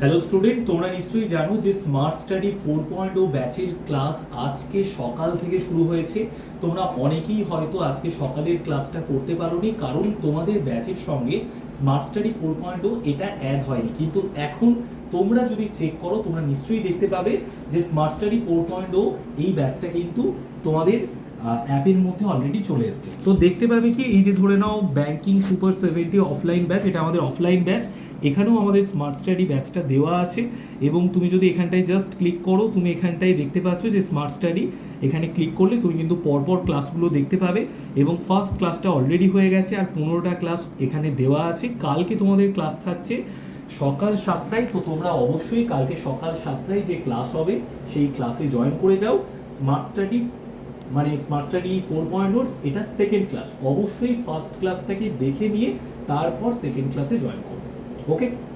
Hello student তোমরা নিশ্চয়ই জানো যে smart study four point o ব্যাচের ক্লাস আজকে সকাল থেকে শুরু হয়েছে। তোমরা অনেকেই হয়তো আজকে সকালের ক্লাসটা করতে পারোনি, কারণ তোমাদের ব্যাচের সঙ্গে স্মার্ট স্টাডি ফোর পয়েন্ট ও এটা অ্যাড হয়নি। কিন্তু এখন তোমরা যদি চেক করো, তোমরা নিশ্চয়ই দেখতে পাবে যে smart study four point o এই ব্যাচটা কিন্তু তোমাদের অ্যাপের মধ্যে অলরেডি চলে এসছে। তো দেখতে পাবে কি, এই যে ধরে নাও banking super seventy offline batch এটা আমাদের অফলাইন ব্যাচ এখানেও আমাদের স্মার্ট স্টাডি ব্যাচটা দেওয়া আছে এবং তুমি যদি এখানটায় জাস্ট ক্লিক করো, তুমি এখানটায় দেখতে পাচ্ছ যে স্মার্ট স্টাডি এখানে ক্লিক করলে তুমি কিন্তু পরপর ক্লাসগুলো দেখতে পাবে এবং ফার্স্ট ক্লাসটা অলরেডি হয়ে গেছে আর পনেরোটা ক্লাস এখানে দেওয়া আছে। কালকে তোমাদের ক্লাস থাকছে সকাল সাতটায়, তো তোমরা অবশ্যই কালকে সকাল সাতটায় যে ক্লাস হবে, সেই ক্লাসে জয়েন করে যাও। স্মার্ট স্টাডি মানে স্মার্ট স্টাডি ফোর পয়েন্ট এটা সেকেন্ড ক্লাস অবশ্যই ফার্স্ট ক্লাসটাকে দেখে নিয়ে, তারপর সেকেন্ড ক্লাসে জয়েন করবে। okay?